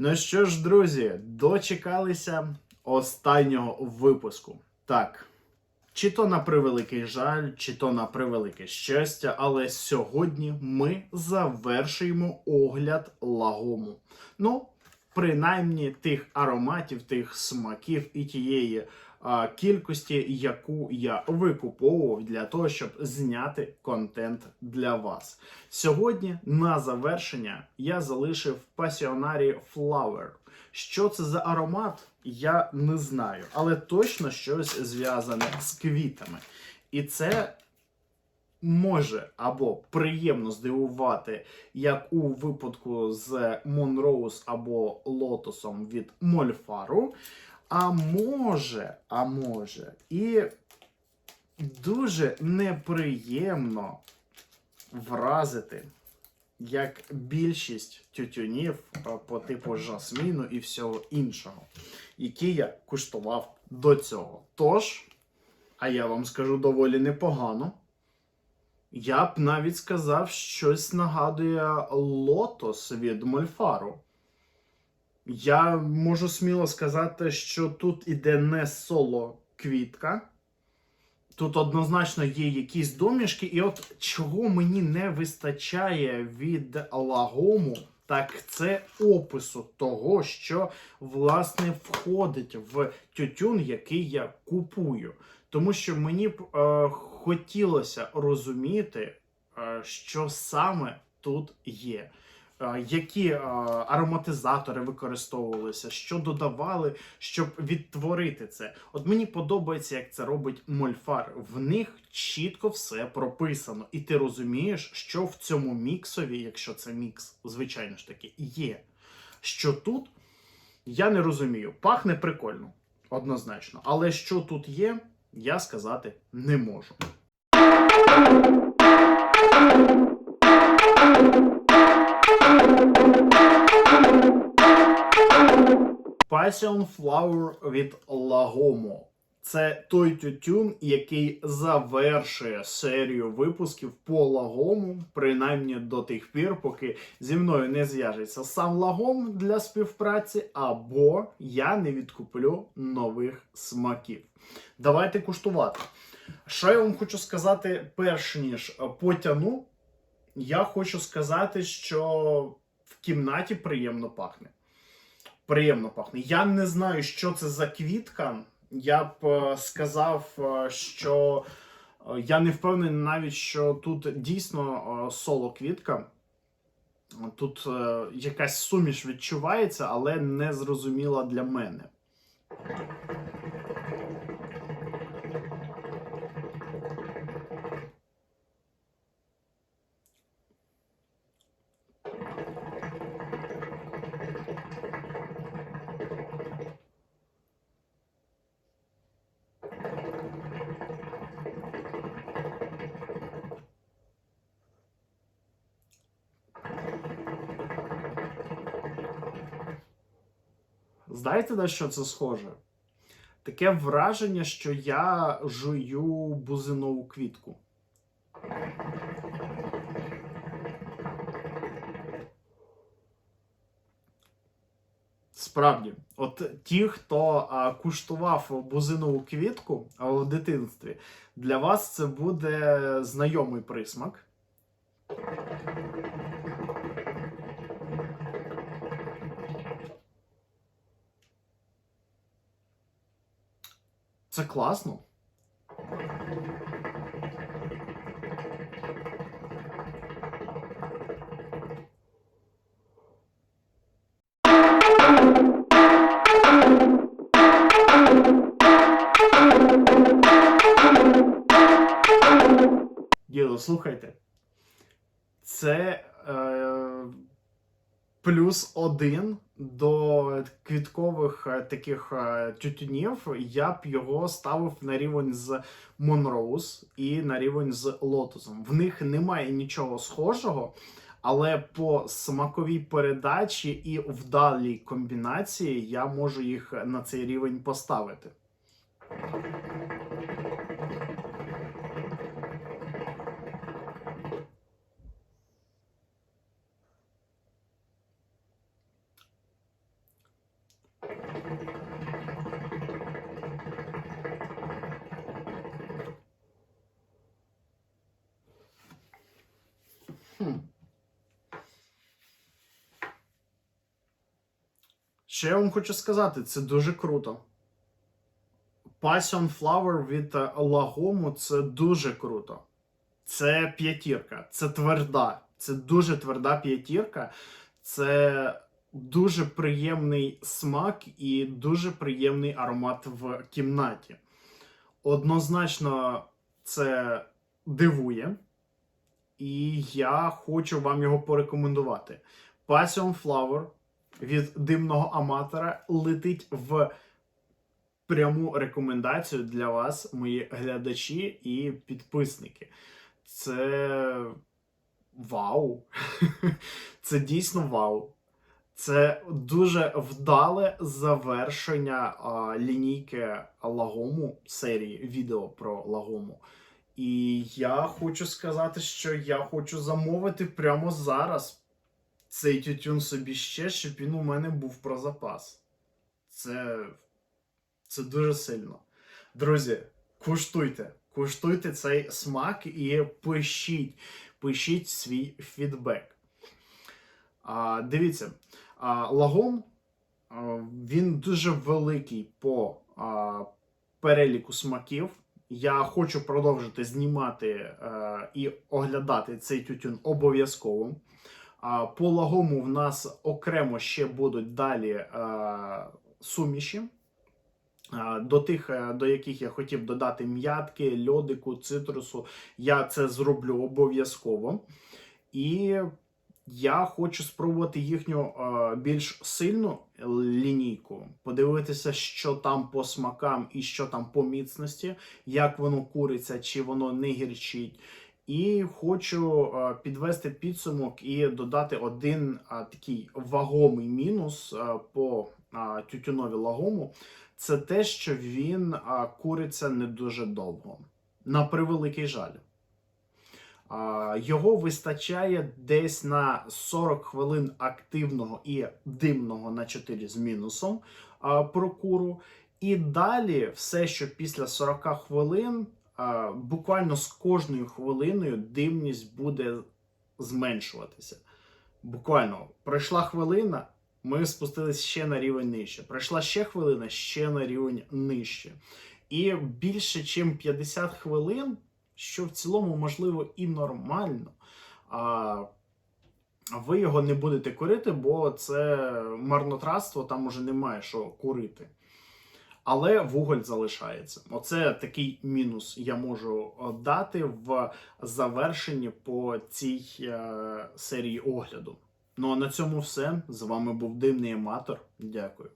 Ну що ж, друзі, дочекалися останнього випуску. Так. Чи то на превеликий жаль, чи то на превелике щастя, але сьогодні ми завершуємо огляд лагому. Ну, принаймні тих ароматів, тих смаків і тієї кількості, яку я викуповував для того, щоб зняти контент для вас. Сьогодні на завершення я залишив пасіонарі Flower. Що це за аромат, я не знаю, але точно щось зв'язане з квітами. І це може або приємно здивувати, як у випадку з Monrose або Лотосом від Мольфару. А може, а може, і дуже неприємно вразити, як більшість тютюнів е, по типу жасміну і всього іншого, які я куштував до цього. Тож, а я вам скажу доволі непогано. Я б навіть сказав, щось нагадує лотос від Мольфару. Я можу сміло сказати, що тут іде не соло квітка. Тут однозначно є якісь домішки, і от чого мені не вистачає від лагому, так це опису того, що власне входить в тютюн, який я купую. Тому що мені б е, хотілося розуміти, е, що саме тут є. Е, Які е, ароматизатори використовувалися, що додавали, щоб відтворити це. От мені подобається, як це робить Мольфар. В них чітко все прописано, і ти розумієш, що в цьому міксові, якщо це мікс, звичайно ж таки, є. Що тут, я не розумію. Пахне прикольно, однозначно. Але що тут є, я сказати не можу. Passion Flower від Lagomo. Це той тютюн, який завершує серію випусків по лагому, принаймні до тих пір, поки зі мною не зв'яжеться сам лагом для співпраці, або я не відкуплю нових смаків. Давайте куштувати. Що я вам хочу сказати, перш ніж потяну, я хочу сказати, що в кімнаті приємно пахне. Приємно пахне. Я не знаю, що це за квітка. Я б е, сказав, е, що е, я не впевнений навіть, що тут дійсно соло квітка. Тут якась суміш відчувається, але не зрозуміла для мене. Знаєте, на що це схоже? Таке враження, що я жую бузинову квітку. Справді, от ті, хто а, куштував бузинову квітку в дитинстві, для вас це буде знайомий присмак. Це класно. Діло, слухайте. Це е, плюс один до квіткових е, таких е, тютюнів. Я б його ставив на рівень з Monrose і на рівень з Лотосом. В них немає нічого схожого. Але по смаковій передачі і вдалій комбінації я можу їх на цей рівень поставити. Хм. Що я вам хочу сказати, це дуже круто. Passion Flower від Лагому це дуже круто. Це п'ятірка, це тверда, це дуже тверда п'ятірка. Це дуже приємний смак і дуже приємний аромат в кімнаті. Однозначно, це дивує. І я хочу вам його порекомендувати. Passion Flower від димного аматора летить в пряму рекомендацію для вас, мої глядачі і підписники. Це вау. Це дійсно вау. Це дуже вдале завершення а, лінійки Лагому серії відео про Лагому. І я хочу сказати, що я хочу замовити прямо зараз цей тютюн собі ще, щоб він у мене був про запас. Це, це дуже сильно. Друзі, куштуйте. Куштуйте цей смак і пишіть, пишіть свій фідбек. А, дивіться, лагом він дуже великий по переліку смаків. Я хочу продовжити знімати е, і оглядати цей тютюн обов'язково. По лагому в нас окремо ще будуть далі е, суміші. До тих, е, до яких я хотів додати м'ятки, льодику, цитрусу, я це зроблю обов'язково. І я хочу спробувати їхню е, більш сильну лінійку, подивитися, що там по смакам і що там по міцності, як воно куриться, чи воно не гірчить. І хочу е, підвести підсумок і додати один е, такий вагомий мінус по тютюнові лагому. Це те, що він куриться не дуже довго. На превеликий жаль. Його вистачає десь на 40 хвилин активного і димного на 4 з мінусом прокуру. І далі все, що після 40 хвилин, буквально з кожною хвилиною димність буде зменшуватися. Буквально пройшла хвилина, ми спустились ще на рівень нижче. Пройшла ще хвилина, ще на рівень нижче. І більше, ніж 50 хвилин що в цілому, можливо, і нормально. А ви його не будете курити, бо це марнотратство, там уже немає що курити. Але вуголь залишається. Оце такий мінус я можу дати в завершенні по цій е, серії огляду. Ну а на цьому все. З вами був дивний аматор. Дякую.